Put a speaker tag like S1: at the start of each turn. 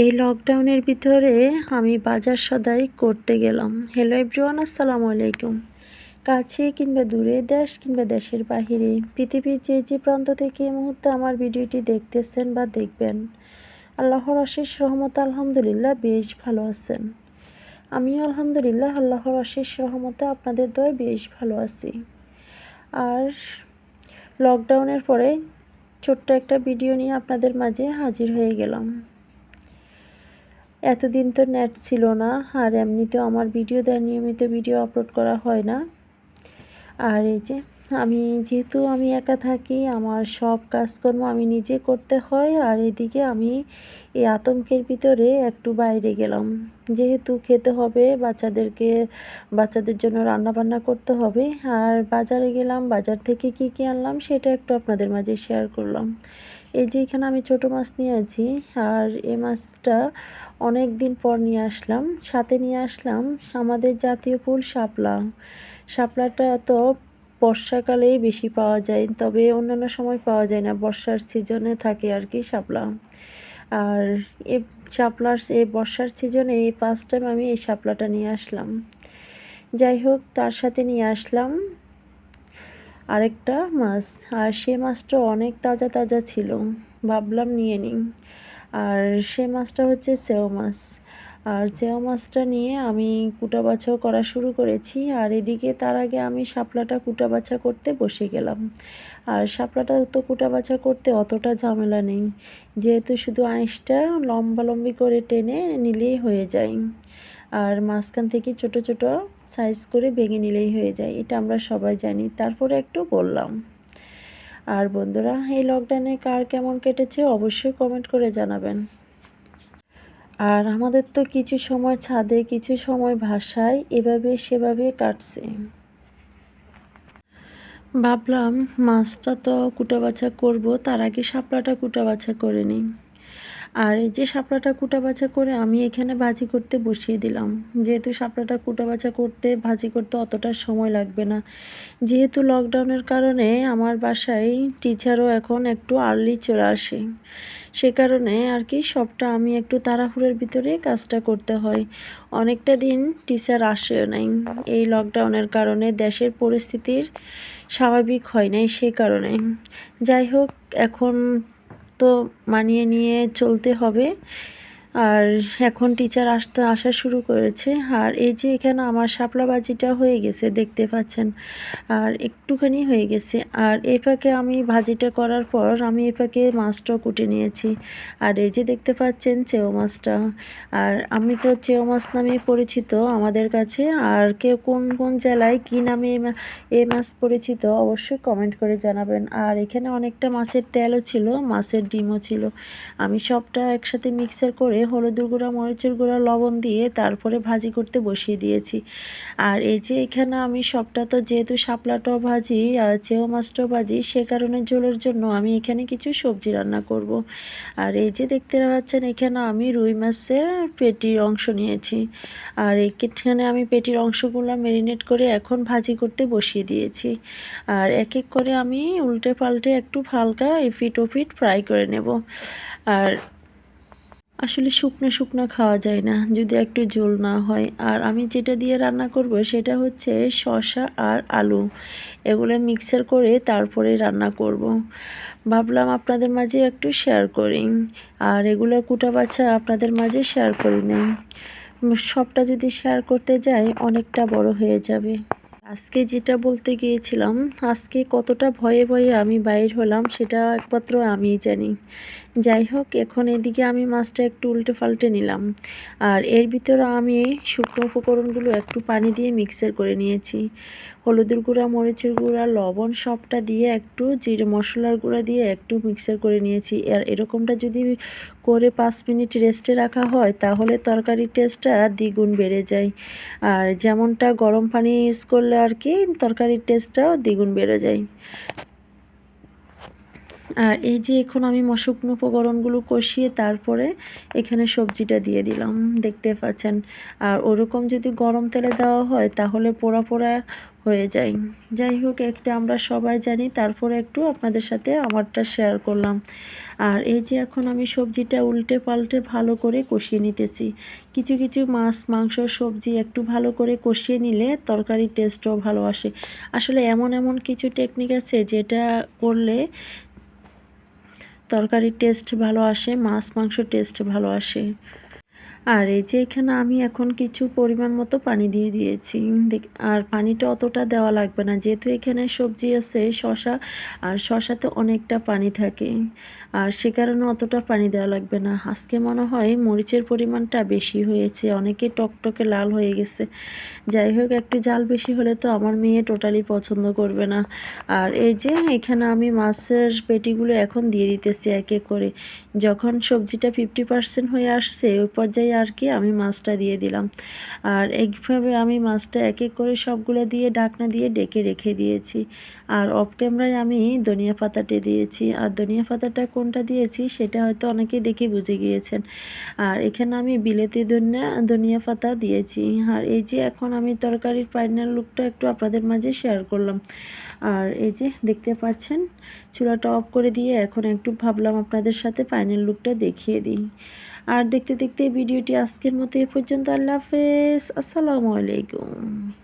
S1: এই লকডাউনের ভিতরে আমি বাজার সদাই করতে গেলাম। হ্যালো এভরিওয়ান আসসালামু আলাইকুম। কাছে কিংবা দূরে দেশ কিংবা দেশের বাহিরে, পৃথিবীর যে যে প্রান্ত থেকে এই মুহূর্তে আমার ভিডিওটি দেখতেছেন বা দেখবেন, আল্লাহর অশেষ রহমত আলহামদুলিল্লাহ বেশ ভালো আছেন। আমিও আলহামদুলিল্লাহ আল্লাহর অশেষ রহমতে আপনাদের দয় বেশ ভালো আছি। আর লকডাউনের পরে ছোট্ট একটা ভিডিও নিয়ে আপনাদের মাঝে হাজির হয়ে গেলাম। এতদিন তো নেট ছিল না, আর এমনিতেও আমার ভিডিও দেয়, নিয়মিত ভিডিও আপলোড করা হয় না। আর এই যে, আমি যেহেতু আমি একা থাকি, আমার সব কাজকর্ম আমি নিজে করতে হয়, আর এদিকে আমি এই আতঙ্কের ভিতরে একটু বাইরে গেলাম। যেহেতু খেতে হবে, বাচ্চাদেরকে, বাচ্চাদের জন্য রান্না বান্না করতে হবে, আর বাজারে গেলাম, বাজার থেকে কি কি আনলাম, সেটা একটু আপনাদের মাঝে শেয়ার করলাম। এই যে এখানে আমি ছোট মাছ নিয়ে আছি আর এই মাছটা অনেক দিন পর নিয়ে আসলাম। সাথে নিয়ে আসলাম আমাদের জাতীয় ফুল শাপলা। শাপলাটা তো বর্ষাকালেই বেশি পাওয়া যায়, তবে অন্যান্য সময় পাওয়া যায় না। বর্ষার সিজনে থাকে আর কি শাপলা। আর এ শাপলার এই বর্ষার সিজনে এই ফার্স্ট টাইম আমি এই শাপলাটা নিয়ে আসলাম। যাই হোক, তার সাথে নিয়ে আসলাম। আরেকটা মাছ। আর সে মাছটা অনেক তাজা তাজা ছিল। ভাবলাম নিয়ে নিই। আর সে মাছটা হচ্ছে চেও মাছ। আর চেও মাছটা নিয়ে আমি কুটা বাছাও করা শুরু করেছি। আর এদিকে তার আগে আমি শাপলাটা কুটা বাছা করতে বসে গেলাম। আর শাপলাটা তো কুটা বাছা করতে অতটা ঝামেলা নেই। যেহেতু শুধু আঁশটা লম্বালম্বি করে টেনে নিলেই হয়ে যায়। আর মাঝখান থেকে ছোট ছোট সাইজ করে ভেঙে নিলেই হয়ে যায়, এটা আমরা সবাই জানি। তারপরে একটু বললাম। আর বন্ধুরা, এই লকডাউনে কার কেমন কেটেছে অবশ্যই কমেন্ট করে জানাবেন। আর আমাদের তো কিছু সময় ছাদে, কিছু সময় ভাষায় এভাবে সেভাবে কাটছে। ভাবলাম, মাছটা তো কুটা বাছা করব, তার আগে শাপলাটা কুটা বাছা করে নিই। আর এই যে শাপলাটা কুটা বাছা করে আমি এখানে ভাজি করতে বসিয়ে দিলাম। যেহেতু শাপলাটা কুটা বাছা করতে, ভাজি করতে অতটা সময় লাগবে না। যেহেতু লকডাউনের কারণে আমার বাসায় টিচারও এখন একটু আর্লি চলে আসে। সে কারণে আর কি সবটা আমি একটু তাড়াহুড়োর ভিতরে কাজটা করতে হয়। অনেকটা দিন টিচার আসেও নাই। এই লকডাউনের কারণে দেশের পরিস্থিতির স্বাভাবিক হয় নাই সে কারণে। যাই হোক, এখন মানিয়ে নিয়ে চলতে হবে। আর এখন টিচার আসতে, আসা শুরু করেছে। আর এই যে এখানে আমার শাপলা ভাজিটা হয়ে গেছে, দেখতে পাচ্ছেন। আর একটুখানি হয়ে গেছে। আর এই ফাঁকে আমি ভাজিটা করার পর আমি এ ফাঁকে মাছটাও কুটে নিয়েছি। আর এই যে দেখতে পাচ্ছেন চেও মাছটা। আর আমি তো চেও মাছ নামে পরিচিত আমাদের কাছে। আর কেউ কোন কোন জেলায় কী নামে এই মাছ পরিচিত অবশ্যই কমেন্ট করে জানাবেন। আর এখানে অনেকটা মাছের তেলও ছিল, মাছের ডিমও ছিল। আমি সবটা একসাথে মিক্সার করে হলুদের গুঁড়া, মরিচের গুঁড়া, লবণ দিয়ে তারপরে ভাজি করতে বসিয়ে দিয়েছি। আর এই যে এখানে আমি সবটা তো যেহেতু শাপলাটাও ভাজি, আর চেও মাছটাও ভাজি, সে কারণে ঝোলের জন্য আমি এখানে কিছু সবজি রান্না করব। আর এই যে দেখতে পাচ্ছেন, এখানে আমি রুই মাছের পেটির অংশ নিয়েছি। আর এখানে আমি পেটির অংশগুলো মেরিনেট করে এখন ভাজি করতে বসিয়ে দিয়েছি। আর এক এক করে আমি উল্টে পাল্টে একটু হালকা এফিট ওফিট ফ্রাই করে নেব। আর আসলে শুকনো শুকনো খাওয়া যায় না, যদি একটু ঝোল না হয়। আর আমি যেটা দিয়ে রান্না করব সেটা হচ্ছে শসা আর আলু। এগুলো মিক্সার করে তারপরে রান্না করব। ভাবলাম আপনাদের মাঝে একটু শেয়ার করি। আর এগুলো কুটা বাচ্চা আপনাদের মাঝে শেয়ার করি নেই। সবটা যদি শেয়ার করতে যাই, অনেকটা বড় হয়ে যাবে। আজকে যেটা বলতে গিয়েছিলাম, আজকে কতটা ভয়ে ভয়ে আমি বাইর হলাম, সেটা একমাত্র আমিই জানি। যাই হোক এখন এদিকে আমি মাছটা একটু উল্টে পাল্টে নিলাম। আর এর ভিতরে আমি শুকনো উপকরণগুলো একটু পানি দিয়ে মিক্সার করে নিয়েছি। হলুদের গুঁড়া, মরিচের গুঁড়া, লবণ সবটা দিয়ে একটু জিরে মশলার গুঁড়া দিয়ে একটু মিক্সার করে নিয়েছি। আর এরকমটা যদি করে পাঁচ মিনিট রেস্টে রাখা হয়, তাহলে তরকারির টেস্টটা দ্বিগুণ বেড়ে যায়। আর যেমনটা গরম পানি ইউজ করলে আর কি, তরকারির টেস্টটাও দ্বিগুণ বেড়ে যায়। আর এই যে এখন আমি মশুকনো উপকরণগুলো কষিয়ে তারপরে এখানে সবজিটা দিয়ে দিলাম, দেখতে পাচ্ছেন। আর ওরকম যদি গরম তেলে দেওয়া হয়, তাহলে পোড়া পোড়া হয়ে যায়। যাই হোক, একটা আমরা সবাই জানি, তারপরে একটু আপনাদের সাথে আমারটা শেয়ার করলাম। আর এই যে এখন আমি সবজিটা উল্টে পাল্টে ভালো করে কষিয়ে নিতেছি। কিছু কিছু মাছ, মাংস, সবজি একটু ভালো করে কষিয়ে নিলে তরকারির টেস্টও ভালো আসে। আসলে এমন এমন কিছু টেকনিক আছে, যেটা করলে তরকারির টেস্ট ভালো আসে মাছ মাংস টেস্ট ভালো আসে। আর এই যে এখানে আমি এখন কিছু পরিমাণ মতো পানি দিয়ে দিয়েছি। আর পানিটা অতটা দেওয়া লাগবে না। যেহেতু এখানে সবজি আছে শশা আর শশাতে অনেকটা পানি থাকে। আর সে কারণে অতটা পানি দেওয়া লাগবে না। আজকে মনে হয় মরিচের পরিমাণটা বেশি হয়েছে। অনেকে টকটকে লাল হয়ে গেছে। যাই হোক, একটু জাল বেশি হলে তো আমার মেয়ে টোটালি পছন্দ করবে না। আর এই যে এখানে আমি মাছের পেটিগুলো এখন দিয়ে দিতেছি এক এক করে। যখন সবজিটা ফিফটি পার্সেন্ট হয়ে আসছে, ওই পর্যায়ে আর কি আমি মাছটা দিয়ে দিলাম। আর এইভাবে আমি মাছটা এক এক করে সবগুলো দিয়ে ঢাকনা দিয়ে ডেকে রেখে দিয়েছি। আর অফ ক্যামেরায় আমি ধনিয়া পাতাটা দিয়েছি। আর ধনিয়া পাতাটা কোনটা দিয়েছি সেটা হয়তো অনেকে দেখে বুঝে গিয়েছেন। আর এখানে আমি বিলেতি ধনিয়া ধনিয়া পাতা দিয়েছি। আর এই যে এখন আমি তরকারির ফাইনাল লুকটা একটু আপনাদের মাঝে শেয়ার করলাম। আর এই যে দেখতে পাচ্ছেন, চুলাটা অফ করে দিয়ে এখন একটু ভাবলাম আপনাদের সাথে ফাইনাল লুকটা দেখিয়ে দিই। আর দেখতে দেখতে ভিডিওটি আজকের মতো এ পর্যন্ত। আল্লাহ হাফেজ। আসসালামু আলাইকুম।